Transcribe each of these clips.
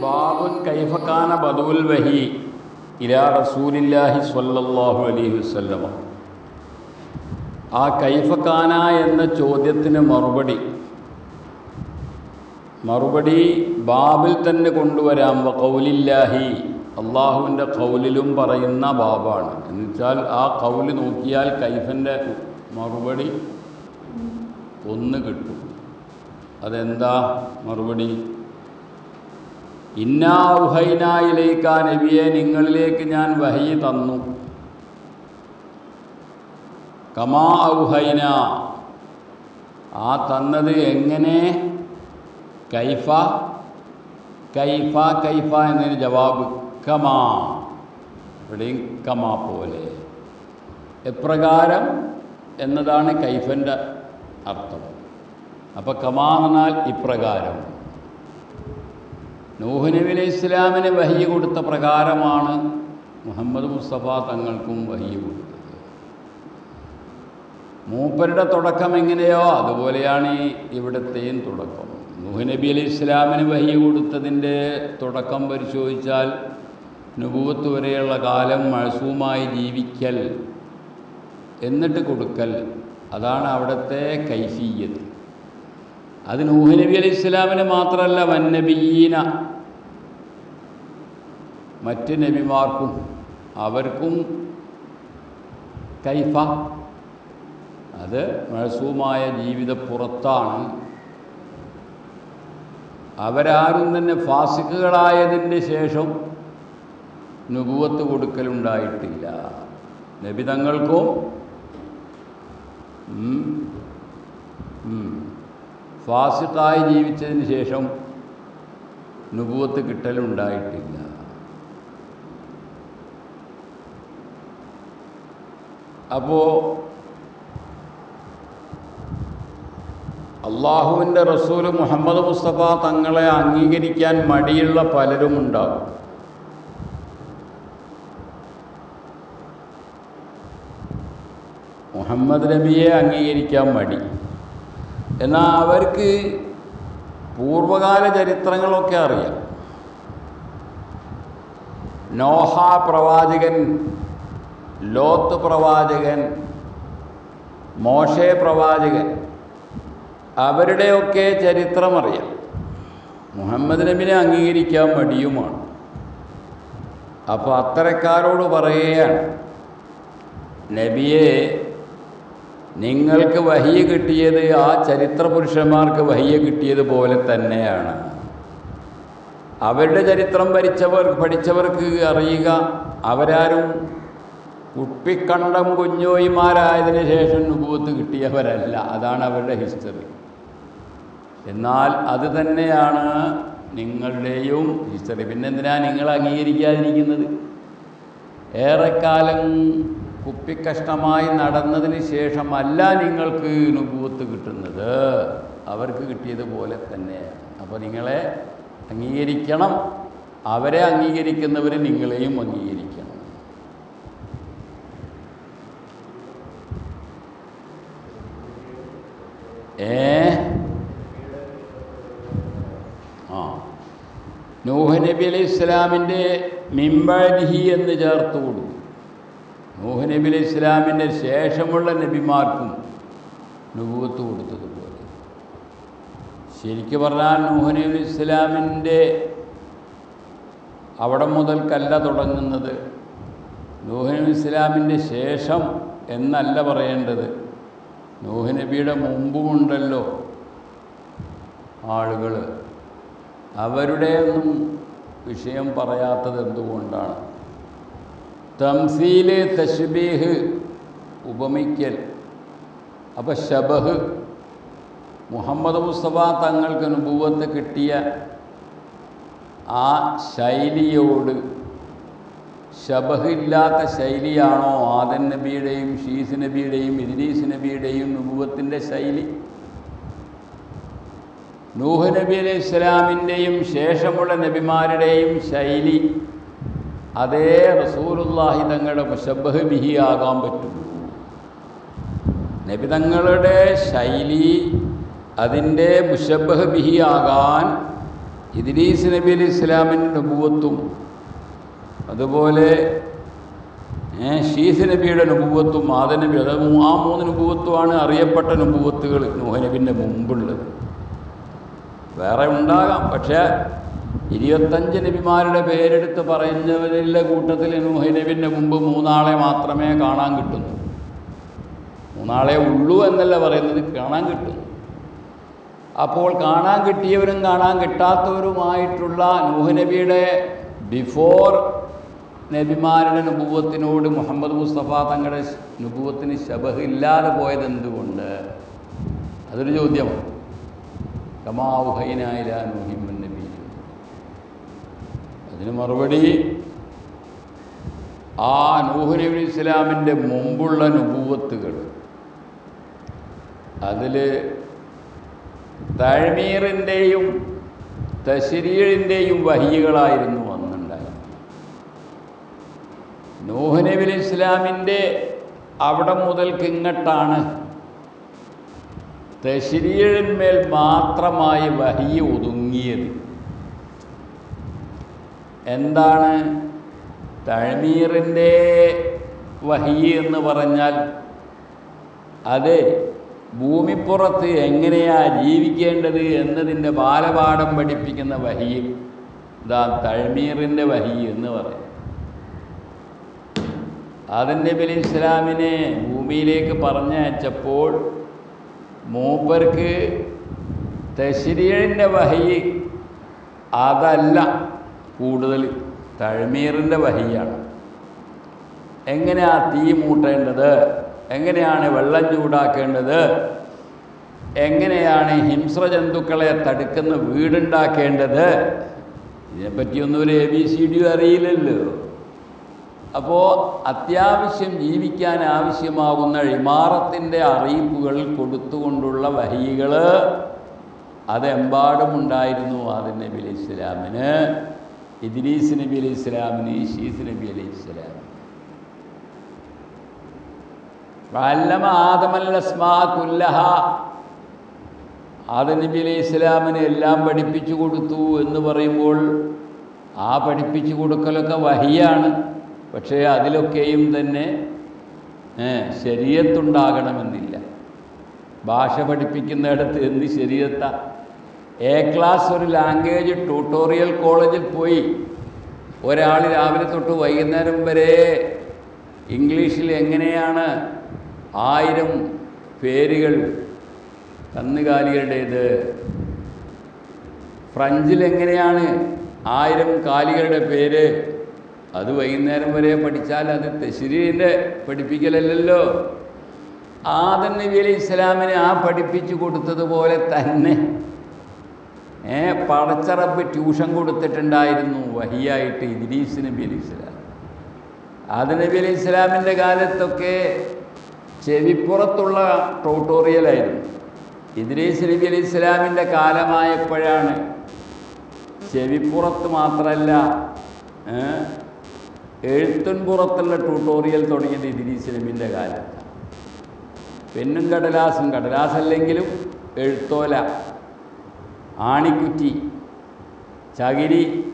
ബാബുൻ കൈഫക്കാന ബദുൽ വഹി ഇലാ റസൂലില്ലാഹി സ്വല്ലല്ലാഹു അലൈഹി വസല്ലമ. ആ കൈഫക്കാന എന്ന ചോദ്യത്തിന് മറുപടി മറുപടി ബാബിൽ തന്നെ കൊണ്ടുവരാം. കൗലില്ലാഹി അള്ളാഹുവിന്റെ കൗലിലും പറയുന്ന ബാബാണ്. എന്നുവെച്ചാൽ ആ കൗൽ നോക്കിയാൽ കൈഫന്റെ മറുപടി ഒന്ന് കിട്ടും. അതെന്താ മറുപടി? ഇന്നാ ആ നബിയെ നിങ്ങളിലേക്ക് ഞാൻ വഹി തന്നു. കമാ ഔഹൈന. ആ തന്നത് എങ്ങനെ കൈഫ കൈഫ കൈഫ എന്നതിന് ജവാബ് കമാ. ഇവിടെയും കമാ പോലെ. എപ്രകാരം എന്നതാണ് കൈഫന്റെ അർത്ഥം. അപ്പോൾ കമാ എന്നാൽ ഇപ്രകാരം. നൂഹ് നബി അലൈഹി ഇസ്ലാമിന് വഹി കൊടുത്ത പ്രകാരമാണ് മുഹമ്മദ് മുസ്തഫ തങ്ങൾക്കും വഹി കൊടുത്തത്. മൂപ്പരുടെ തുടക്കം എങ്ങനെയോ അതുപോലെയാണ് ഈ ഇവിടുത്തെയും തുടക്കം. നബി അലി ഇസ്ലാമിന് വഹി കൊടുത്തതിന്റെ തുടക്കം പരിശോധിച്ചാൽ നുപൂവത്ത് വരെയുള്ള കാലം മഴസൂമായി ജീവിക്കൽ എന്നിട്ട് കൊടുക്കൽ. അതാണ് അവിടുത്തെ കൈഫീയത്ത്. അത് നൂഹ് നബി അലി ഇസ്ലാമിന് മാത്രമല്ല വന്നബീന മറ്റ് നബിമാർക്കും അവർക്കും കൈഫ. അത് മഴസൂമായ ജീവിതപ്പുറത്താണ്. അവരാരും തന്നെ ഫാസിക്കുകളായതിന്റെ ശേഷം നുപുവത്ത് കൊടുക്കലുണ്ടായിട്ടില്ല. നബിതങ്ങൾക്കോ ഫാസിക്കായി ജീവിച്ചതിന് ശേഷം നുപുവത്ത് കിട്ടലുണ്ടായിട്ടില്ല. അപ്പോൾ അള്ളാഹുവിന്റെ റസൂൽ മുഹമ്മദ് മുസ്തഫ തങ്ങളെ അംഗീകരിക്കാൻ മടിയുള്ള പലരും ഉണ്ടാകും മുഹമ്മദ് നബിയെ അംഗീകരിക്കാൻ മടി. എന്നാൽ അവർക്ക് പൂർവകാല ചരിത്രങ്ങളൊക്കെ അറിയാം. നോഹ പ്രവാചകൻ ലോത്ത് പ്രവാചകൻ മോശെ പ്രവാചകൻ അവരുടെയൊക്കെ ചരിത്രം അറിയാം മുഹമ്മദ് നബിനെ അംഗീകരിക്കാൻ മടിയുമാണ്. അപ്പോൾ അത്തരക്കാരോട് പറയുകയാണ് നബിയെ നിങ്ങൾക്ക് വഹിയ കിട്ടിയത് ആ ചരിത്ര പുരുഷന്മാർക്ക് വഹിയ കിട്ടിയതുപോലെ തന്നെയാണ്. അവരുടെ ചരിത്രം ഭരിച്ചവർ പഠിച്ചവർക്ക് അറിയുക അവരാരും കുപ്പിക്കണ്ടം കുഞ്ഞോയിമാരായതിനു ശേഷം നുപൂത്ത് കിട്ടിയവരല്ല. അതാണ് അവരുടെ ഹിസ്റ്ററി. എന്നാൽ അത് തന്നെയാണ് നിങ്ങളുടെയും ഹിസ്റ്ററി പിന്നെന്തിനാ നിങ്ങൾ അംഗീകരിക്കാതിരിക്കുന്നത്? ഏറെക്കാലം കുപ്പിക്കഷ്ടമായി നടന്നതിന് ശേഷമല്ല നിങ്ങൾക്ക് നുപൂത്ത് കിട്ടുന്നത്. അവർക്ക് കിട്ടിയതുപോലെ തന്നെ അപ്പോൾ നിങ്ങളെ അംഗീകരിക്കണം. അവരെ അംഗീകരിക്കുന്നവർ നിങ്ങളെയും അംഗീകരിക്കണം. ഏ ആ നൂഹ് നബി അലൈഹി ഇസ്ലാമിന്റെ മിമ്പഴിഹി എന്ന് ചേർത്ത് കൊടുക്കും നൂഹ് നബി അലൈഹി ഇസ്ലാമിന്റെ ശേഷമുള്ള നബിമാർക്കും നുപൂത്ത് കൊടുത്തതുപോലെ. ശരിക്കു പറഞ്ഞാൽ നൂഹ് നബി ഇസ്ലാമിന്റെ അവിടെ മുതൽക്കല്ല തുടങ്ങുന്നത്. നൂഹ് നബി ഇസ്ലാമിന്റെ ശേഷം എന്നല്ല പറയേണ്ടത്. നൂഹ് നബിയുടെ മുമ്പുമുണ്ടല്ലോ ആളുകൾ അവരുടെ ഒന്നും വിഷയം പറയാത്തത് എന്തുകൊണ്ടാണ്? തംസീൽ തഷ്ബീഹ് ഉപമിക്കൽ. അപ്പം ഷബഹ് മുഹമ്മദ് മുസ്തഫ തങ്ങൾക്ക് അനുഭവത്ത് കിട്ടിയ ആ ശൈലിയോട് ശബഹില്ലാത്ത ശൈലിയാണോ ആദൻ നബിയുടെയും ഷീസ് നബിയുടെയും ഇദ്രീസ് നബിയുടെയും നുപുവത്തിന്റെ ശൈലി? നൂഹ് നബി അലൈഹി ഇസ്ലാമിന്റെയും ശേഷമുള്ള നബിമാരുടെയും ശൈലി. അതേ റസൂലുള്ളാഹി തങ്ങളുടെ മുഷബഹ് ബിഹി ആകാൻ പറ്റും. നബി തങ്ങളുടെ ശൈലി അതിന്റെ മുഷബഹ് ബിഹി ആകാൻ ഇദ്രീസ് നബി അലി ഇസ്ലാമിന്റെ നുപൂവത്തും അതുപോലെ ഷീസ് നബിയുടെ നുപൂവത്തും ആദ നബി അത് ആ മൂന്ന് നുപൂവത്തുമാണ് അറിയപ്പെട്ട അനുഭവത്തുകൾ നൂഹനബിന്റെ മുമ്പുള്ളത്. വേറെ ഉണ്ടാകാം. പക്ഷേ ഇരുപത്തഞ്ച് നബിമാരുടെ പേരെടുത്ത് പറയുന്നവരിലെ കൂട്ടത്തിൽ നബിന്റെ മുമ്പ് മൂന്നാളെ മാത്രമേ കാണാൻ കിട്ടുന്നു. മൂന്നാളെ ഉള്ളൂ എന്നല്ല പറയുന്നത് കാണാൻ കിട്ടുന്നു. അപ്പോൾ കാണാൻ കിട്ടിയവരും കാണാൻ കിട്ടാത്തവരുമായിട്ടുള്ള നൂഹനബിയുടെ ബിഫോർ നബിമാരുടെ നുപൂവത്തിനോട് മുഹമ്മദ് മുസ്തഫ തങ്ങളുടെ നുപൂവത്തിന് ശബഹില്ലാതെ പോയത് എന്തുകൊണ്ട് അതൊരു ചോദ്യമാണ്. നബി. അതിന് മറുപടി ആ നൂഹ് നബി ഇസ്ലാമിന്റെ മുമ്പുള്ള നുപൂവത്തുകൾ അതിൽ തഴ്മീറിന്റെയും തശരീഴിന്റെയും വഹികളായിരുന്നു അന്നുണ്ടായത് നൂഹ് നബി ഇസ്ലാമിന്റെ അവിടെ മുതൽക്ക് ഇങ്ങോട്ടാണ് തശരീഴിന്മേൽ മാത്രമായി വഹി ഒതുങ്ങിയത്. എന്താണ് തഴമീറിന്റെ വഹി എന്ന് പറഞ്ഞാൽ? അത് ഭൂമിപ്പുറത്ത് എങ്ങനെയാ ജീവിക്കേണ്ടത് എന്നതിന്റെ ബാലപാഠം പഠിപ്പിക്കുന്ന വഹി ഇതാ തഴ്മീറിന്റെ വഹി എന്ന് പറയും അതിന്റെ ബലി ഇസ്ലാമിനെ ഭൂമിയിലേക്ക് പറഞ്ഞയച്ചപ്പോൾ മൂപ്പർക്ക് തശ്രീഴിന്റെ വഹി അതല്ല കൂടുതൽ തഴ്മീറിന്റെ വഹിയാണ്. എങ്ങനെയാ തീ മൂട്ടേണ്ടത്? എങ്ങനെയാണ് വെള്ളം ചൂടാക്കേണ്ടത്? എങ്ങനെയാണ് ഹിംസ്ര ജന്തുക്കളെ തടുക്കുന്ന വീടുണ്ടാക്കേണ്ടത്? ഇതിനെപ്പറ്റിയൊന്നും ഒരു എ ബി സി ഡി അറിയില്ലല്ലോ. അപ്പോൾ അത്യാവശ്യം ജീവിക്കാൻ ആവശ്യമാകുന്ന ഇമാറത്തിന്റെ അറിയിപ്പുകൾ കൊടുത്തുകൊണ്ടുള്ള വഹികൾ അതെമ്പാടുമുണ്ടായിരുന്നു ആദം നബി അലൈഹി ഇസ്ലാമിന് ഇദ്രീസ് നബി അലൈഹി ഇസ്ലാമിന് ഷീസ് നബി അലൈഹി ഇസ്ലാമിന് വല്ലമ ആദമല്ലസ്മാ കുല്ലഹ. ആദം നബി അലൈഹി ഇസ്ലാമിന് എല്ലാം പഠിപ്പിച്ചു കൊടുത്തു എന്ന് പറയുമ്പോൾ ആ പഠിപ്പിച്ചു കൊടുക്കലൊക്കെ വഹിയാണ്. പക്ഷേ അതിലൊക്കെയും തന്നെ ശരീരത്തുണ്ടാകണമെന്നില്ല. ഭാഷ പഠിപ്പിക്കുന്നിടത്ത് എന്ത് ശരീരത്ത? എ ക്ലാസ് ഒരു ലാംഗ്വേജ് ട്യൂട്ടോറിയൽ കോളേജിൽ പോയി. ഒരാൾ രാവിലെ തൊട്ട് വൈകുന്നേരം വരെ ഇംഗ്ലീഷിൽ എങ്ങനെയാണ് ആയിരം പേരുകൾ കന്നുകാലികളുടേത്? ഫ്രഞ്ചിൽ എങ്ങനെയാണ് ആയിരം കാലികളുടെ പേര്? അത് വൈകുന്നേരം വരെ പഠിച്ചാൽ അത് തെശരീന്റെ പഠിപ്പിക്കലല്ലല്ലോ. ആദം നബി അലി ഇസ്ലാമിനെ ആ പഠിപ്പിച്ചു കൊടുത്തതുപോലെ തന്നെ ഏ പടച്ചറബ് ട്യൂഷൻ കൊടുത്തിട്ടുണ്ടായിരുന്നു വഹിയായിട്ട് ഇദ്രീസ് നബി അലി ഇസ്ലാം ആദം നബി അലി ഇസ്ലാമിന്റെ കാലത്തൊക്കെ ചെവിപ്പുറത്തുള്ള ട്യൂട്ടോറിയലായിരുന്നു ഇദ്രീസ് നബി അലി ഇസ്ലാമിന്റെ കാലമായപ്പോഴാണ് ചെവിപ്പുറത്ത് മാത്രമല്ല എഴുത്തുൻപുറത്തുള്ള ട്യൂട്ടോറിയൽ തുടങ്ങിയത് ഇദ്രീസ് നബിന്റെ കാലത്താണ് പെണ്ണും കടലാസും കടലാസല്ലെങ്കിലും എഴുത്തോല ആണിക്കുറ്റി ചകിരി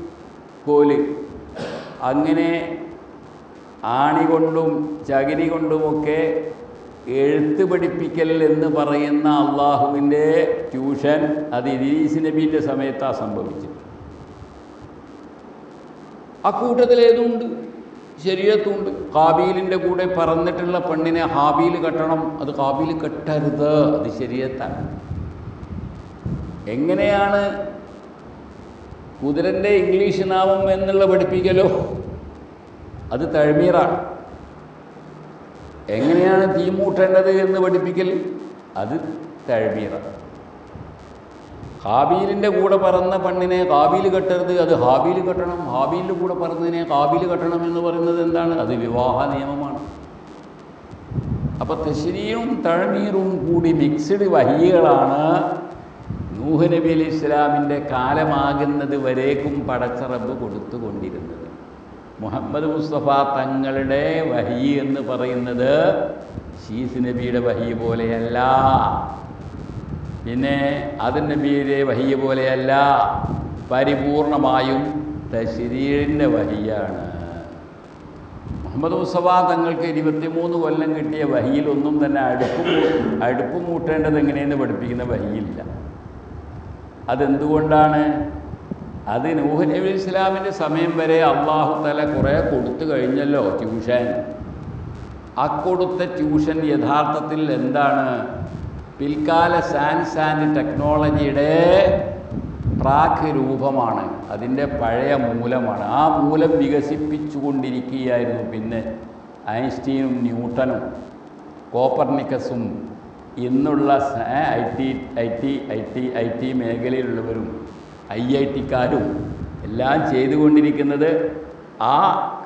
കോൽ. അങ്ങനെ ആണി കൊണ്ടും ചകിരി കൊണ്ടുമൊക്കെ എഴുത്ത് പഠിപ്പിക്കൽ എന്ന് പറയുന്ന അള്ളാഹുവിന്റെ ട്യൂഷൻ അത് ഇരീസ് നബീന്റെ സമയത്താണ് സംഭവിച്ചത്. അക്കൂട്ടത്തിൽ ഏതുണ്ട് ശരീരത്തുണ്ട്. ഹാബീലിന്റെ കൂടെ പറന്നിട്ടുള്ള പെണ്ണിനെ ഹാബീൽ കെട്ടണം. അത് ഹാബീൽ കെട്ടരുത്. അത് ശരീരത്താണ്. എങ്ങനെയാണ് കുതിരന്റെ ഇംഗ്ലീഷ് നാമം എന്നുള്ള പഠിപ്പിക്കലോ? അത് തഴ്മീറാണ്. എങ്ങനെയാണ് തീമൂട്ടേണ്ടത് എന്ന് പഠിപ്പിക്കൽ അത് തഴ്മീറാണ്. ഹാബീലിന്റെ കൂടെ പറന്ന പെണ്ണിനെ ഹാബീൽ കെട്ടരുത് അത് ഹാബീൽ കെട്ടണം. ഹാബീലിന്റെ കൂടെ പറന്നതിനെ ഹാബീൽ കെട്ടണം എന്ന് പറയുന്നത് എന്താണ്? അത് വിവാഹ നിയമമാണ്. അപ്പോൾ തെശരിയും തഴമീറും കൂടി മിക്സഡ് വഹികളാണ് നൂഹ് നബി അലി ഇസ്ലാമിന്റെ കാലമാകുന്നത് വരേക്കും പടച്ചറബ് കൊടുത്തുകൊണ്ടിരുന്നത്. മുഹമ്മദ് മുസ്തഫ തങ്ങളുടെ വഹി എന്ന് പറയുന്നത് ഷീസ് നബിയുടെ വഹി പോലെയല്ല. പിന്നെ അതിൻ മീരെ വഹിയ പോലെയല്ല പരിപൂർണമായും തശരീരിന്റെ വഹിയാണ്. മുഹമ്മദ് മുസ്തഫ തങ്ങൾക്ക് ഇരുപത്തിമൂന്ന് കൊല്ലം കിട്ടിയ വഹിയിലൊന്നും തന്നെ അടുപ്പ് അടുപ്പ് മൂട്ടേണ്ടത് എങ്ങനെയെന്ന് പഠിപ്പിക്കുന്ന വഹിയില്ല. അതെന്തുകൊണ്ടാണ്? അത് നൂഹ് നബി ഇസ്ലാമിന്റെ സമയം വരെ അള്ളാഹു തല കുറേ കൊടുത്തു കഴിഞ്ഞല്ലോ ട്യൂഷൻ. ആ കൊടുത്ത ട്യൂഷൻ യഥാർത്ഥത്തിൽ എന്താണ്? പിൽക്കാല സയൻസ് ആൻഡ് ടെക്നോളജിയുടെ ട്രാക്ക് രൂപമാണ്. അതിന്റെ പഴയ മൂലമാണ്. ആ മൂലം വികസിപ്പിച്ചുകൊണ്ടിരിക്കുകയായിരുന്നു പിന്നെ ഐൻസ്റ്റീനും ന്യൂട്ടനും കോപ്പർണിക്കസും ഇന്നുള്ള I T I T I T I T മേഖലയിലുള്ളവരും I I ടിക്കാരും എല്ലാം ചെയ്തുകൊണ്ടിരിക്കുന്നത് ആ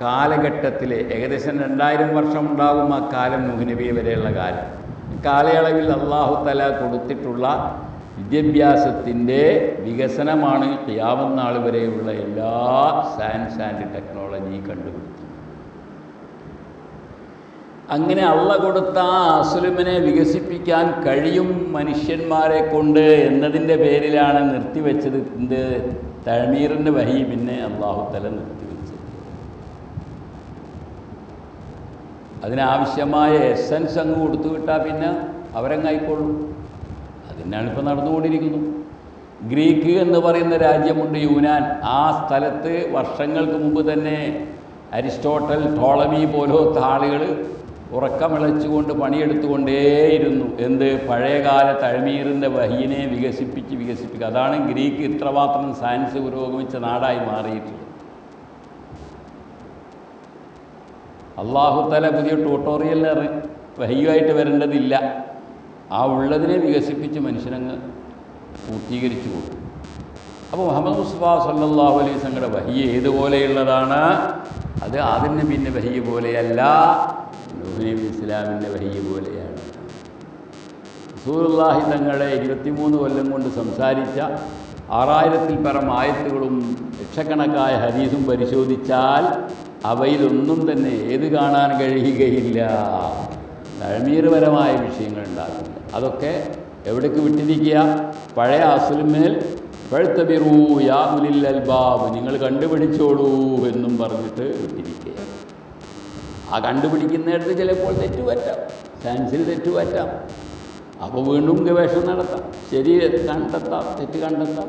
കാലഘട്ടത്തിലെ ഏകദേശം രണ്ടായിരം വർഷം ഉണ്ടാകും ആ കാലം മുഹനബി വരെയുള്ള കാലം. കാലയളവിൽ അള്ളാഹു തല കൊടുത്തിട്ടുള്ള വിദ്യാഭ്യാസത്തിന്റെ വികസനമാണ് യാവുന്നാൾ വരെയുള്ള എല്ലാ സയൻസ് ആൻഡ് ടെക്നോളജി കണ്ടുപിടിച്ചത് അങ്ങനെ അള്ള കൊടുത്ത ആ അസുലുമിനെ വികസിപ്പിക്കാൻ കഴിയും മനുഷ്യന്മാരെ കൊണ്ട് എന്നതിന്റെ പേരിലാണ് നിർത്തിവെച്ചത് എന്ത്? തഴമീറിന്റെ വഹി പിന്നെ അള്ളാഹു തല നിർത്തിവെച്ചത്. അതിനാവശ്യമായ എസൻസ് അങ്ങ് കൊടുത്തു വിട്ടാൽ പിന്നെ അവരങ്ങായിക്കോളും. അതിനാണ് ഇപ്പോൾ നടന്നുകൊണ്ടിരിക്കുന്നു. ഗ്രീക്ക് എന്ന് പറയുന്ന രാജ്യമുണ്ട് യൂനാൻ. ആ സ്ഥലത്ത് വർഷങ്ങൾക്ക് മുമ്പ് തന്നെ അരിസ്റ്റോട്ടൽ ടോളമി പോലത്തെ ആളുകൾ ഉറക്കമിളച്ചുകൊണ്ട് പണിയെടുത്തുകൊണ്ടേയിരുന്നു. എന്ത്? പഴയകാല തഴമീറിന്റെ വഹീനെ വികസിപ്പിച്ച് വികസിപ്പിക്കുക അതാണ് ഗ്രീക്ക് ഇത്രമാത്രം സയൻസ് പുരോഗമിച്ച നാടായി മാറിയിട്ടുള്ളത്. അള്ളാഹുത്തല പുതിയ ട്യൂട്ടോറിയലിന് വഹിയുമായിട്ട് വരേണ്ടതില്ല. ആ ഉള്ളതിനെ വികസിപ്പിച്ച് മനുഷ്യനങ്ങ് പൂർത്തീകരിച്ചു കൊടുക്കും. അപ്പോൾ മുഹമ്മദ് മുസ്തഫ സല്ലാഹു അലൈഹി സംഘയുടെ വഹിയ ഏതുപോലെയുള്ളതാണ്? അത് അതിന് പിന്നെ വഹിയ പോലെയല്ല. നബി ഇസ്ലാമിന്റെ വഹിയ പോലെയാണ്. റസൂലുള്ളാഹി തങ്ങളെ ഇരുപത്തിമൂന്ന് കൊല്ലം കൊണ്ട് സംസാരിച്ച ആറായിരത്തിൽ പരം ആയത്തുകളും ലക്ഷക്കണക്കായ ഹദീസും പരിശോധിച്ചാൽ അവയിലൊന്നും തന്നെ ഏത് കാണാൻ കഴിയുകയില്ല. തഴമീർപരമായ വിഷയങ്ങൾ ഉണ്ടാകുന്നുണ്ട് അതൊക്കെ എവിടേക്ക് വിട്ടിരിക്കുക? പഴയ അസുലിമേൽ പഴുത്തബിറൂ യാ അൽബാബ് നിങ്ങൾ കണ്ടുപിടിച്ചോളൂ എന്നും പറഞ്ഞിട്ട് വിട്ടിരിക്കുക. ആ കണ്ടുപിടിക്കുന്നിടത്ത് ചിലപ്പോൾ തെറ്റുപറ്റാം. സയൻസിൽ തെറ്റുപറ്റാം. അപ്പോൾ വീണ്ടും ഗവേഷണം നടത്താം. ശരി കണ്ടെത്താം. തെറ്റ് കണ്ടെത്താം.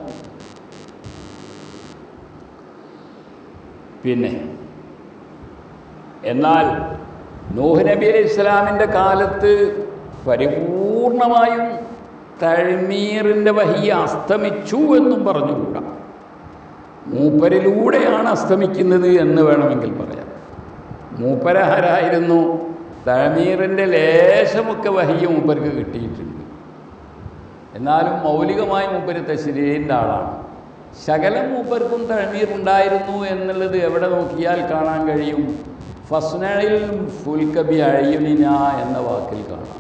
പിന്നെ എന്നാൽ നൂഹ് നബി അലൈഹി ഇസ്ലാമിന്റെ കാലത്ത് പരിപൂർണമായും തഴ്മീറിന്റെ വഹി അസ്തമിച്ചു എന്നും പറഞ്ഞുകൂടാ? മൂപ്പരിലൂടെയാണ് അസ്തമിക്കുന്നത് എന്ന് വേണമെങ്കിൽ പറയാം. മൂപ്പരഹരായിരുന്നു. തഴമീറിന്റെ ലേശമൊക്കെ വഹിയ മൂപ്പർക്ക് കിട്ടിയിട്ടുണ്ട്. എന്നാലും മൗലികമായി മൂപ്പര് തശ്രീന്റെ ആളാണ്. ശകലം മൂപ്പർക്കും തഴമീർ ഉണ്ടായിരുന്നു എന്നുള്ളത് എവിടെ നോക്കിയാൽ കാണാൻ കഴിയും? ഫസ്നയിൽ ഫുൽക്കബി അഴയുനിന എന്ന വാക്കിൽ കാണാം.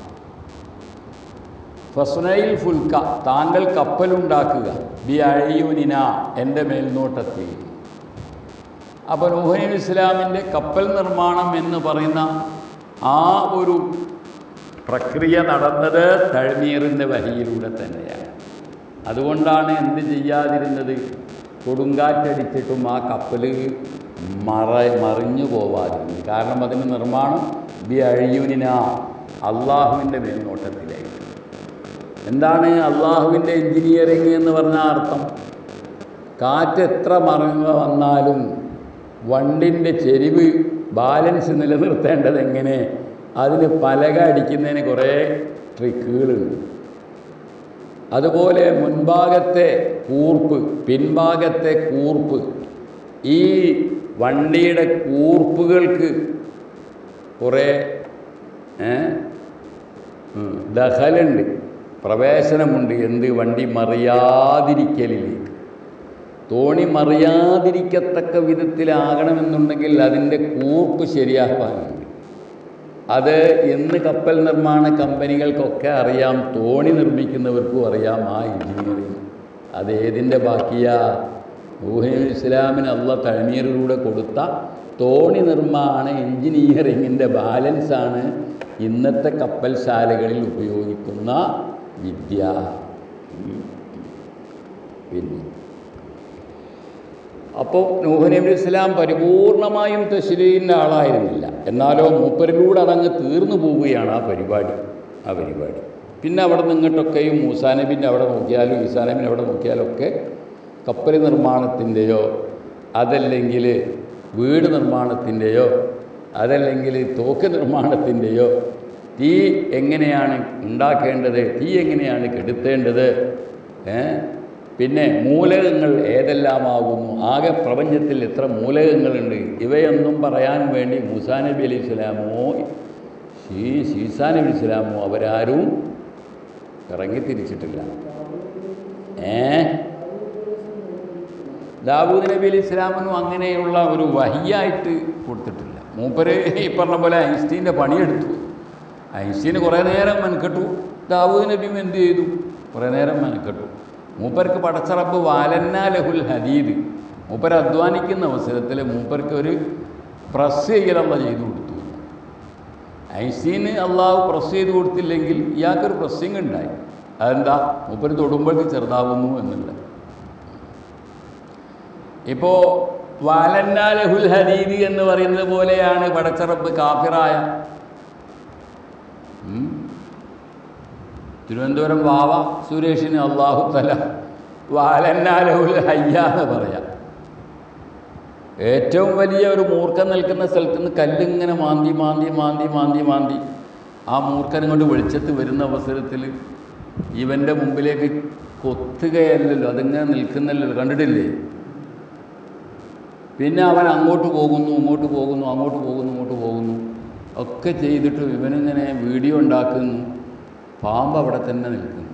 ഫസ്നയിൽ ഫുൽക്ക താങ്കൾ കപ്പലുണ്ടാക്കുക ബി അഴയുനിന എന്റെ മേൽനോട്ടത്തിൽ. അപ്പോൾ നൂഹനബി ഇസ്ലാമിന്റെ കപ്പൽ നിർമ്മാണം എന്ന് പറയുന്ന ആ ഒരു പ്രക്രിയ നടന്നത് തഴമീറിന്റെ വഹിയിലൂടെ തന്നെയാണ്. അതുകൊണ്ടാണ് എന്ത് ചെയ്യാതിരുന്നത്? കൊടുങ്കാറ്റടിച്ചിട്ടും ആ കപ്പൽ മറ മറിഞ്ഞു പോവാതിരുന്നു. കാരണം അതിന്റെ നിർമ്മാണം ബി അഴിയുനിന അള്ളാഹുവിന്റെ മേൽനോട്ടത്തിലായിട്ട് എന്താണ് അള്ളാഹുവിന്റെ എൻജിനീയറിങ് എന്ന് പറഞ്ഞ അർത്ഥം? കാറ്റ് എത്ര മറങ്ങ വന്നാലും വണ്ടിന്റെ ചെരിവ് ബാലൻസ് നിലനിർത്തേണ്ടത് എങ്ങനെ? അതിന് പലക അടിക്കുന്നതിന് കുറേ ട്രിക്കുകളുണ്ട്. അതുപോലെ മുൻഭാഗത്തെ കൂർപ്പ് പിൻഭാഗത്തെ കൂർപ്പ്. ഈ വണ്ടിയുടെ കൂർപ്പുകൾക്ക് കുറേ ദഹലുണ്ട്. പ്രവേശനമുണ്ട്. എന്ത് വണ്ടി മറിയാതിരിക്കലിലേക്ക് തോണി മറിയാതിരിക്കത്തക്ക വിധത്തിലാകണമെന്നുണ്ടെങ്കിൽ അതിന്റെ കൂർപ്പ് ശരിയാക്കാനുണ്ട്. അത് ഇന്ന് കപ്പൽ നിർമ്മാണ കമ്പനികൾക്കൊക്കെ അറിയാം തോണി നിർമ്മിക്കുന്നവർക്കും അറിയാം ആ എഞ്ചിനീയറിങ് അതേതിന്റെ ബാക്കിയാ? നബി ഇസ്ലാമിന് അള്ള തഴനീറിലൂടെ കൊടുത്ത തോണി നിർമ്മാണ എഞ്ചിനീയറിങ്ങിന്റെ ബാലൻസാണ് ഇന്നത്തെ കപ്പൽശാലകളിൽ ഉപയോഗിക്കുന്ന വിദ്യ. പിന്നെ. അപ്പോൾ നൂഹ് നബി ഇസ്ലാം പരിപൂർണമായും തശ്രീന്റെ ആളായിരുന്നില്ല. എന്നാലോ മൂപ്പരിലൂടെ അതങ്ങ് തീർന്നു പോവുകയാണ് ആ പരിപാടി ആ പരിപാടി. പിന്നെ അവിടെ നിന്നിട്ടൊക്കെയും മൂസാനബിന്റെ അവിടെ നോക്കിയാലും ഈസാനബിന്റെ അവിടെ നോക്കിയാലും ഒക്കെ കപ്പൽ നിർമ്മാണത്തിന്റെയോ അതല്ലെങ്കിൽ വീട് നിർമ്മാണത്തിന്റെയോ അതല്ലെങ്കിൽ തോക്ക് നിർമ്മാണത്തിന്റെയോ തീ എങ്ങനെയാണ് ഉണ്ടാക്കേണ്ടത് തീ എങ്ങനെയാണ് കെടുത്തേണ്ടത് പിന്നെ മൂലകങ്ങൾ ഏതെല്ലാമാകുന്നു? ആകെ പ്രപഞ്ചത്തിൽ എത്ര മൂലകങ്ങളുണ്ട്? ഇവയൊന്നും പറയാൻ വേണ്ടി മൂസാ നബി അലൈഹി സ്വലാമോ ഷീ ശീസാ നബി ഇസ്ലാമോ അവരാരും ഇറങ്ങി തിരിച്ചിട്ടില്ല ഏ? ദാവൂദ് നബി അലി ഇസ്ലാമിനും അങ്ങനെയുള്ള ഒരു വഹിയായിട്ട് കൊടുത്തിട്ടില്ല. മൂപ്പര് ഈ പറഞ്ഞ പോലെ ഐൻസ്റ്റീന്റെ പണിയെടുത്തു. ഐൻസ്റ്റീന് കുറേ നേരം മെനക്കെട്ടു. ദാവൂദ് നബിയും എന്ത് ചെയ്തു? കുറേ നേരം മെനക്കെട്ടു. മൂപ്പർക്ക് പടച്ചറപ്പ് വാലന്ന ലഹുൽ ഹദീദ്. മൂപ്പർ അധ്വാനിക്കുന്ന അവസരത്തിൽ മൂപ്പർക്ക് ഒരു പ്രസ് ചെയ്യലല്ല ചെയ്തു കൊടുത്തു. ഐൻസ്റ്റീന് അള്ളാഹു പ്രസ് ചെയ്ത് കൊടുത്തില്ലെങ്കിൽ ഇയാൾക്കൊരു പ്രസ്സിങ് ഉണ്ടായി. അതെന്താ? മൂപ്പർ തൊടുമ്പോഴേക്ക് ചെറുതാവുന്നു എന്നുള്ളത് ഇപ്പോൾ വാലന്നാലഹുൽ ഹദീദി എന്ന് പറയുന്നത് പോലെയാണ് പടച്ചറപ്പ് കാഫിറായ. തിരുവനന്തപുരം വാവ സുരേഷിന് അള്ളാഹു തല വാലന്നാലഹുൽ ഹയ്യ എന്ന് പറയാം. ഏറ്റവും വലിയ ഒരു മൂർഖൻ നിൽക്കുന്ന സ്ഥലത്ത് നിന്ന് കല്ലിങ്ങനെ മാന്തി മാന്തി മാന്തി മാന്തി മാന്തി ആ മൂർഖൻ കൊണ്ട് വെളിച്ചത്ത് വരുന്ന അവസരത്തിൽ ഇവന്റെ മുമ്പിലേക്ക് കൊത്തുകയല്ലല്ലോ അതിങ്ങനെ നിൽക്കുന്നല്ലോ കണ്ടിട്ടില്ലേ? പിന്നെ അവൻ അങ്ങോട്ട് പോകുന്നു ഇങ്ങോട്ട് പോകുന്നു അങ്ങോട്ട് പോകുന്നു ഇങ്ങോട്ട് പോകുന്നു. ഒക്കെ ചെയ്തിട്ട് ഇവനിങ്ങനെ വീഡിയോ ഉണ്ടാക്കുന്നു. പാമ്പ് അവിടെ തന്നെ നിൽക്കുന്നു.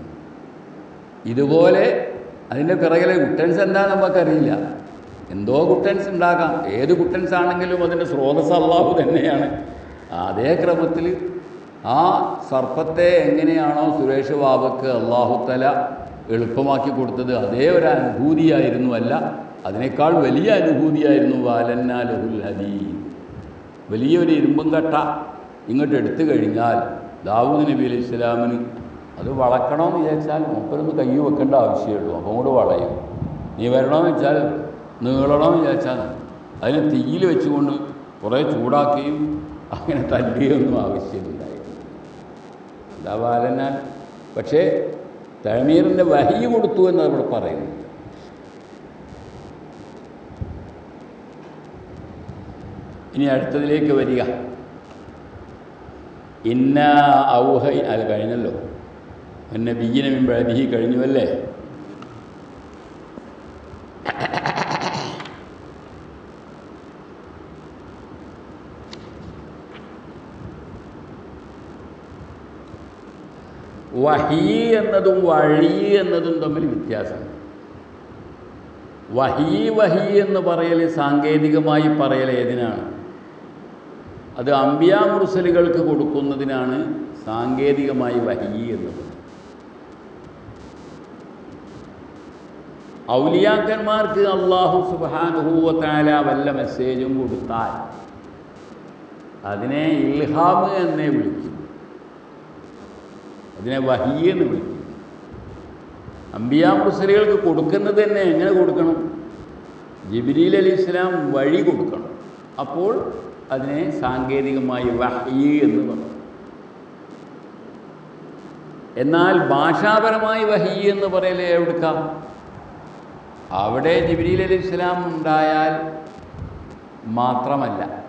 ഇതുപോലെ അതിന്റെ പിറകിലെ കുട്ടൻസ് എന്താണെന്ന് നമുക്കറിയില്ല. എന്തോ കുട്ടൻസ് ഉണ്ടാകാം. ഏത് കുട്ടൻസ് ആണെങ്കിലും അതിന്റെ സ്രോതസ് അള്ളാഹു തന്നെയാണ്. അതേ ക്രമത്തിൽ ആ സർപ്പത്തെ എങ്ങനെയാണോ സുരേഷ് ബാബക്ക് അള്ളാഹുത്തല എളുപ്പമാക്കി കൊടുത്തത് അതേ ഒരു അനുഭൂതിയായിരുന്നു അല്ല. അതിനേക്കാൾ വലിയ അനുഭൂതിയായിരുന്നു വാലന്ന ലഹുൽ വലിയൊരു ഇരുമ്പും കട്ട ഇങ്ങോട്ട് എടുത്തു കഴിഞ്ഞാൽ ദാവൂദ് നബി അലൈഹി ഇസ്ലാമിന് അത് വളക്കണമെന്ന് വിചാരിച്ചാൽ മൂപ്പരൊന്ന് കൈ വെക്കേണ്ട ആവശ്യമുള്ളൂ അപ്പം കൂടെ വളയും. നീ വരണമെന്ന് വെച്ചാൽ നീളണമെന്ന് വിചാരിച്ചാൽ അതിനെ തീയിൽ വെച്ചുകൊണ്ട് കുറേ ചൂടാക്കുകയും അങ്ങനെ തല്ലുകയൊന്നും ആവശ്യമില്ലായിരുന്നു. എന്താ വാലന്നാൽ പക്ഷേ തഴമീറിന്റെ വഹി കൊടുത്തു എന്ന് നമ്മൾ പറയുന്നു ഇനി അടുത്തതിലേക്ക് വരിക. ഇന്ന ഔഹ അത് കഴിഞ്ഞല്ലോ. എന്നെ ബിയ്യന മിമ്പഴബിഹി കഴിഞ്ഞുവല്ലേ? വഹി എന്നതും വഴി എന്നതും തമ്മിൽ വ്യത്യാസം. വഹി വഹി എന്ന് പറയൽ സാങ്കേതികമായി പറയൽ ഏതിനാണ്? അത് അമ്പിയാ മുർസലുകൾക്ക് കൊടുക്കുന്നതിനാണ് സാങ്കേതികമായി വഹി എന്ന് ഔലിയാക്കന്മാർക്ക് അള്ളാഹു സുബാനുഭൂവത്താല വല്ല മെസ്സേജും കൊടുത്താൽ അതിനെ ഇൽഹാമ് എന്നേ വിളിക്കും. അതിനെ വഹി എന്ന് വിളിക്കും. അമ്പിയാ മുസ്ലികൾക്ക് കൊടുക്കുന്നത് തന്നെ എങ്ങനെ കൊടുക്കണം? ജിബിരിൽ അലി ഇസ്ലാം വഴി കൊടുക്കണം. അപ്പോൾ അതിനെ സാങ്കേതികമായി വഹി എന്ന് പറഞ്ഞു എന്നാൽ ഭാഷാപരമായി വഹി എന്ന് പറയലേ എവിടുക്കാം? അവിടെ ജിബിരിൽ അലി ഇസ്ലാം ഉണ്ടായാൽ മാത്രമല്ല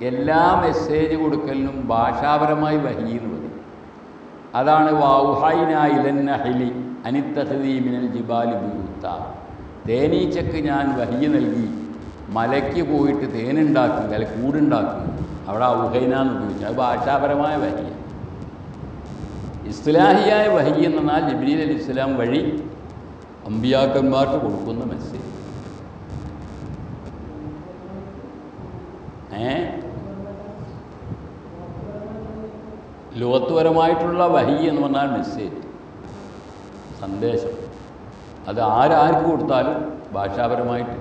എല്ലാ മെസ്സേജ് കൊടുക്കലിനും ഭാഷാപരമായി വഹി എന്ന് പറയും. അതാണ് വൗഹൈന അനിത്തഹദീമിനൽ ജിബാലി ബുയൂത്ത. തേനീച്ചക്ക് ഞാൻ വഹിയ നൽകി. മലയ്ക്ക് പോയിട്ട് തേനുണ്ടാക്കുക അല്ലെ കൂടുണ്ടാക്കുക അവിടെ ഔഹൈന എന്ന് ഉപയോഗിച്ചു. അത് ഭാഷാപരമായ വഹിയ ഇസ്ലാഹിയായ വഹി എന്നാൽ ജിബ്രീൽ അലി ഇസ്ലാം വഴി അമ്പിയാക്കന്മാർക്ക് കൊടുക്കുന്ന മെസ്സേജ് ഏ? ലോകത്വപരമായിട്ടുള്ള വഹി എന്ന് പറഞ്ഞാൽ മെസ്സേജ് സന്ദേശം. അത് ആരാർക്ക് കൊടുത്താലും ഭാഷാപരമായിട്ട്